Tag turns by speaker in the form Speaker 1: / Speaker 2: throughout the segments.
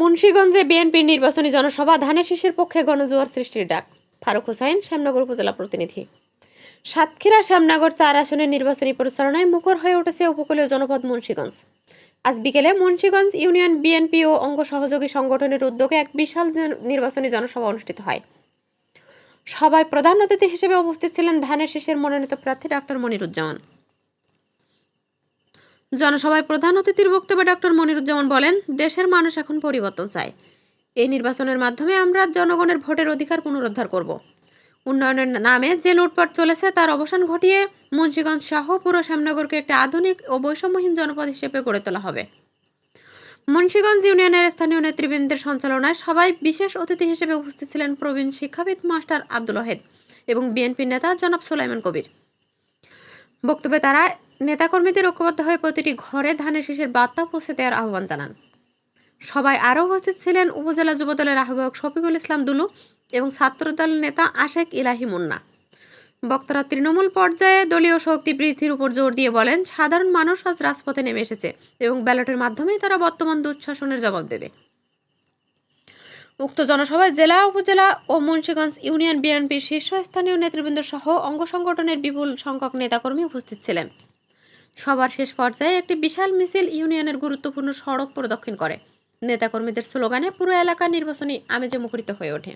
Speaker 1: মুন্সীগঞ্জে বিএনপির নির্বাচনী জনসভা, ধানের শীষের পক্ষে গণজোয়ার সৃষ্টির ডাক। ফারুক হোসাইন, শ্যামনগর উপজেলা প্রতিনিধি। সাতক্ষীরা, শ্যামনগর চার আসনের নির্বাচনী প্রচারণায় মুখর হয়ে উঠেছে উপকূলীয় জনপদ মুন্সীগঞ্জ। আজ বিকেলে মুন্সীগঞ্জ ইউনিয়ন বিএনপি ও অঙ্গ সহযোগী সংগঠনের উদ্যোগে এক বিশাল নির্বাচনী জনসভা অনুষ্ঠিত হয়। সভায় প্রধান অতিথি হিসেবে উপস্থিত ছিলেন ধানের শীষের মনোনীত প্রার্থী ডাক্তার মনিরুজ্জামান। জনসভায় প্রধান অতিথির বক্তব্যে ডক্টর মনিরুজ্জামান বলেন, দেশের মানুষ এখন পরিবর্তন চায়। এই নির্বাচনের মাধ্যমে আমরা জনগণের ভোটের অধিকার পুনরুদ্ধার করব। উন্নয়নের নামে যে লুটপাট চলেছে তার অবসান ঘটিয়ে মুন্সিগঞ্জ সহ পুরো শ্যামনগরকে একটি আধুনিক ও বৈষম্যহীন জনপদ হিসেবে গড়ে তোলা হবে। মুন্সিগঞ্জ ইউনিয়নের স্থানীয় নেতৃবৃন্দের সঞ্চালনায় সবাই বিশেষ অতিথি হিসেবে উপস্থিত ছিলেন প্রবীণ শিক্ষাবিদ মাস্টার আব্দুল ওয়াহেদ এবং বিএনপির নেতা জনাব সোলাইমান কবির। বক্তব্যে তারা নেতাকর্মীদের ঐক্যবদ্ধ হয়ে প্রতিটি ঘরে ধানের শীষের বার্তা পৌঁছে দেওয়ার আহ্বান জানান। সবাই আরও উপস্থিত ছিলেন উপজেলা যুবদলের আহ্বায়ক শফিকুল ইসলাম দুলু এবং ছাত্রদল নেতা আশেক ইলাহি মুন্না। বক্তারা তৃণমূল পর্যায়ে দলীয় শক্তি বৃদ্ধির উপর জোর দিয়ে বলেন, সাধারণ মানুষ আজ রাজপথে নেমে এসেছে এবং ব্যালটের মাধ্যমেই তারা বর্তমান দুঃশাসনের জবাব দেবে। উক্ত জনসভায় জেলা, উপজেলা ও মুন্সীগঞ্জ ইউনিয়ন বিএনপির শীর্ষস্থানীয় নেতৃবৃন্দ সহ অঙ্গ সংগঠনের বিপুল সংখ্যক নেতাকর্মী উপস্থিত ছিলেন। সবার শেষ পর্যায়ে একটি বিশাল মিছিল ইউনিয়নের গুরুত্বপূর্ণ সড়ক প্রদক্ষিণ করে। নেতাকর্মীদের স্লোগানে পুরো এলাকা নির্বাচনী আমেজে মুখরিত হয়ে ওঠে।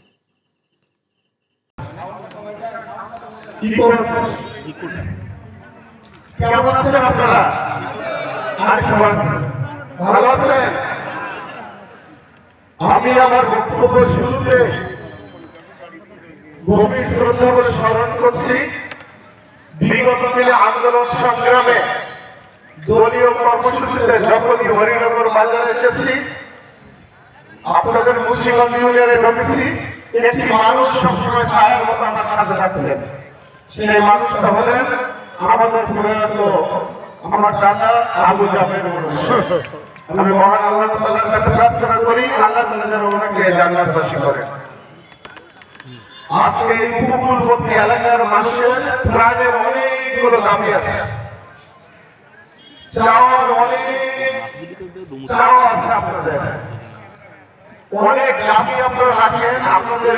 Speaker 2: কেমন আছেন আপনারা? ভালো আছেন? আমি আমার বক্তব্য শুরুতে স্মরণ করছি। বিগত দিনে আন্দোলন সংগ্রামে দলীয় কর্মসূচিতে যখনই হরিনগর বাজারে এসেছি, আপনাদের মুন্সিগঞ্জ ইউনিয়নে ঢুকেছি, একটি মানুষ সবসময় ছায়ার মতো আমার সাথে থাকলেন সেই মানুষটা হলেন আমাদের প্রয়াত আমার দাদা আবু জাফর। আমি মহান আল্লাহ কাছে প্রার্থনা করি আল্লাহ তাআলা যেন জান্নাত বাসী করেন আজকে এই উপকূলবর্তী এলাকার মানুষের প্রাণের অনেকগুলো দাবি আছে। অনেক আপনাদের। অনেক দাবি আপনারা রাখেন, আপনাদের